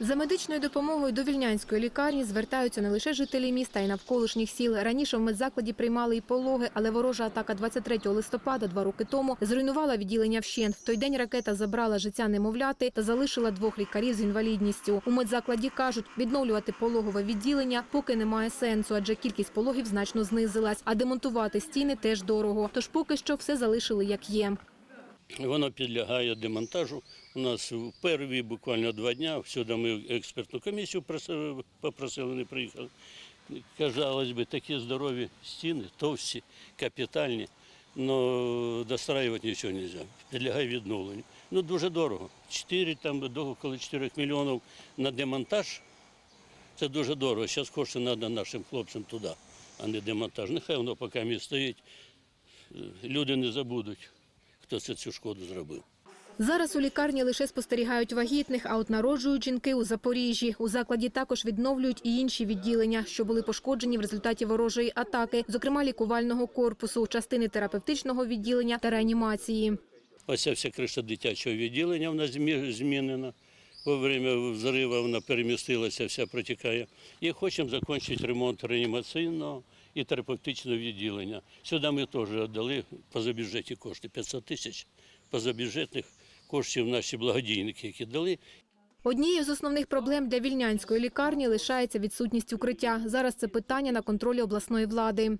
За медичною допомогою до вільнянської лікарні звертаються не лише жителі міста і навколишніх сіл. Раніше в медзакладі приймали і пологи, але ворожа атака 23 листопада два роки тому зруйнувала відділення вщент. В той день ракета забрала життя немовляти та залишила двох лікарів з інвалідністю. У медзакладі кажуть, відновлювати пологове відділення поки немає сенсу, адже кількість пологів значно знизилась. А демонтувати стіни теж дорого. Тож поки що все залишили як є. Воно підлягає демонтажу. У нас в перві буквально два дня сюди ми експертну комісію попросили, не приїхали. Казалось би, такі здорові стіни, товсті, капітальні, але достраювати нічого не можна. Підлягає відновленню. Ну дуже дорого. 4, там около 4 мільйонів на демонтаж. Це дуже дорого. Зараз кошти треба нашим хлопцям туди, а не демонтаж. Нехай воно поки стоїть. Люди не забудуть, хто це цю шкоду зробив. Зараз у лікарні лише спостерігають вагітних, а от народжують жінки у Запоріжжі. У закладі також відновлюють і інші відділення, що були пошкоджені в результаті ворожої атаки, зокрема лікувального корпусу, частини терапевтичного відділення та реанімації. Ось вся криша дитячого відділення в нас змі- змінена. Во время взриву вона перемістилася, вся протікає. І хочемо закінчити ремонт реанімаційного і терапевтичного відділення. Сюди ми теж віддали позабюджетні кошти 500 тисяч позабюджетних коштів наші благодійники, які дали. Однією з основних проблем для вільнянської лікарні лишається відсутність укриття. Зараз це питання на контролі обласної влади.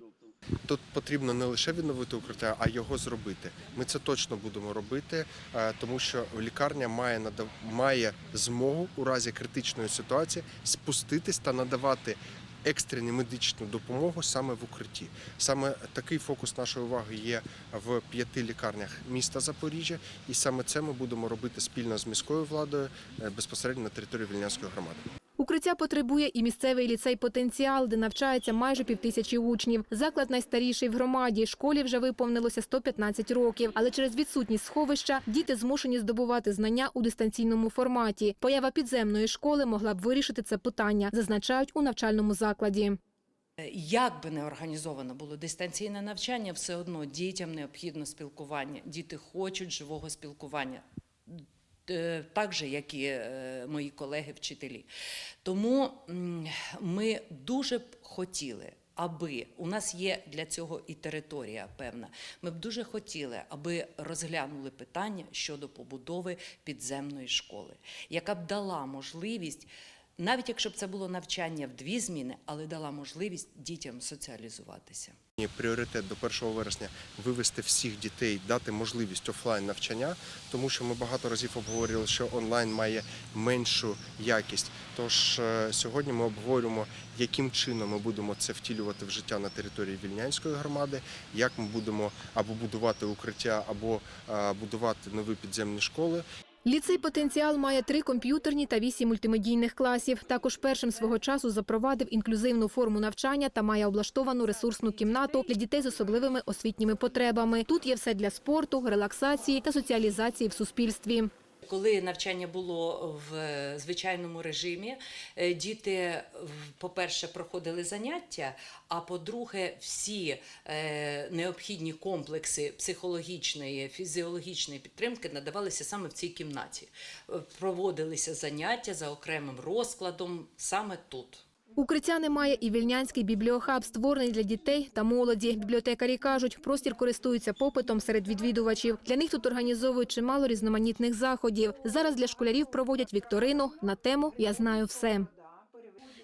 Тут потрібно не лише відновити укриття, а його зробити. Ми це точно будемо робити, е, тому що лікарня має надав... має змогу у разі критичної ситуації спуститись та надавати екстрену медичну допомогу саме в укритті. Саме такий фокус нашої уваги є в п'яти лікарнях міста Запоріжжя, і саме це ми будемо робити спільно з міською владою е, безпосередньо на території Вільнянської громади. Укриття потребує і місцевий ліцей «Потенціал», де навчається майже півтисячі учнів. Заклад найстаріший в громаді. Школі вже виповнилося 115 років. Але через відсутність сховища діти змушені здобувати знання у дистанційному форматі. Поява підземної школи могла б вирішити це питання, зазначають у навчальному закладі. Як би не організовано було дистанційне навчання, все одно дітям необхідно спілкування. Діти хочуть живого спілкування. Е, Так же, як і е, мої колеги-вчителі. Тому ми дуже б хотіли, аби у нас є для цього і територія певна. Ми б дуже хотіли, аби розглянули питання щодо побудови підземної школи, яка б дала можливість. Навіть якщо б це було навчання в дві зміни, але дала можливість дітям соціалізуватися. Пріоритет до 1 вересня вивести всіх дітей, дати можливість офлайн навчання, тому що ми багато разів обговорювали, що онлайн має меншу якість. Тож е, сьогодні ми обговорюємо, яким чином ми будемо це втілювати в життя на території Вільнянської громади, як ми будемо або будувати укриття, або е, будувати нові підземні школи. Ліцей «Потенціал» має три комп'ютерні та вісім мультимедійних класів. Також першим свого часу запровадив інклюзивну форму навчання та має облаштовану ресурсну кімнату для дітей з особливими освітніми потребами. Тут є все для спорту, релаксації та соціалізації в суспільстві. Коли навчання було в звичайному режимі, е, діти, по-перше, проходили заняття, а по-друге, всі е, необхідні комплекси психологічної, фізіологічної підтримки надавалися саме в цій кімнаті. Е, Проводилися заняття за окремим розкладом саме тут. Укриття немає і вільнянський бібліохаб створений для дітей та молоді. Бібліотекарі кажуть, простір користується попитом серед відвідувачів. Для них тут організовують чимало різноманітних заходів. Зараз для школярів проводять вікторину на тему Я знаю все.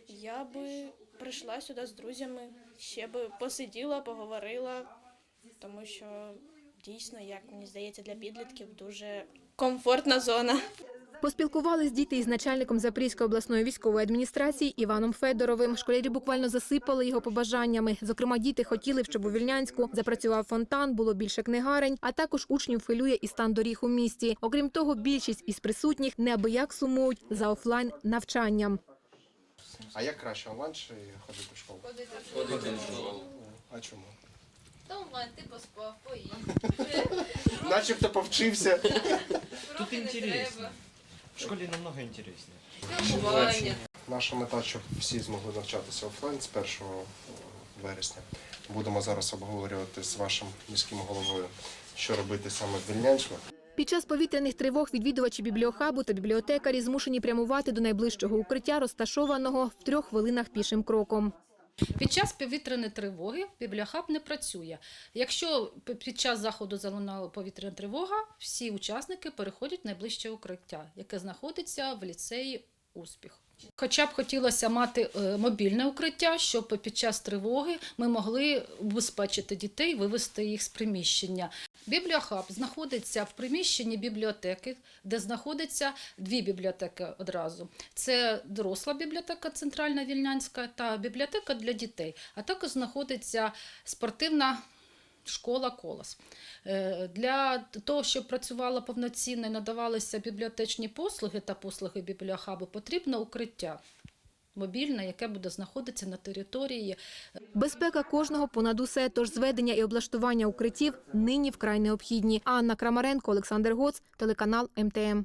Я би прийшла сюди з друзями, ще би посиділа, поговорила, тому що дійсно, як мені здається, для підлітків дуже комфортна зона. Поспілкувались діти із начальником Запорізької обласної військової адміністрації Іваном Федоровим. Школярі буквально засипали його побажаннями. Зокрема, діти хотіли, щоб у Вільнянську запрацював фонтан, було більше книгарень, а також учнів хвилює і стан доріг у місті. Окрім того, більшість із присутніх неабияк сумують за офлайн навчанням. А як краще онлайн чи ходити в школу? Ходити в школу. А чому? Та онлайн ти поспав, поїв. Начебто повчився. Тут интересно. В школе намного. Спілкування. Наша мета, щоб всі змогли навчатися офлайн з 1 вересня. Будемо зараз обговорювати з вашим міським головою, що робити саме в Вільнянську. Під час повітряних тривог відвідувачі бібліохабу та бібліотекарі змушені прямувати до найближчого укриття, розташованого в трьох хвилинах пішим кроком. Під час повітряної тривоги бібліохаб не працює. Якщо під час заходу залунала повітряна тривога, всі учасники переходять в найближче укриття, яке знаходиться в ліцеї Успіх. Хоча б хотілося мати е, мобільне укриття, щоб під час тривоги ми могли убезпечити дітей, вивести їх з приміщення. Бібліохаб знаходиться в приміщенні бібліотеки, де знаходяться дві бібліотеки одразу. Це доросла бібліотека Центральна Вільнянська та бібліотека для дітей. А також знаходиться спортивна школа Колос. Е, Для того, щоб працювала повноцінно і надавалися бібліотечні послуги та послуги бібліохабу, потрібно укриття мобільне, яке буде знаходитися на території Безпека кожного понад усе, тож зведення і облаштування укриттів нині вкрай необхідні. Анна Крамаренко, Олександр Гоц, телеканал МТМ.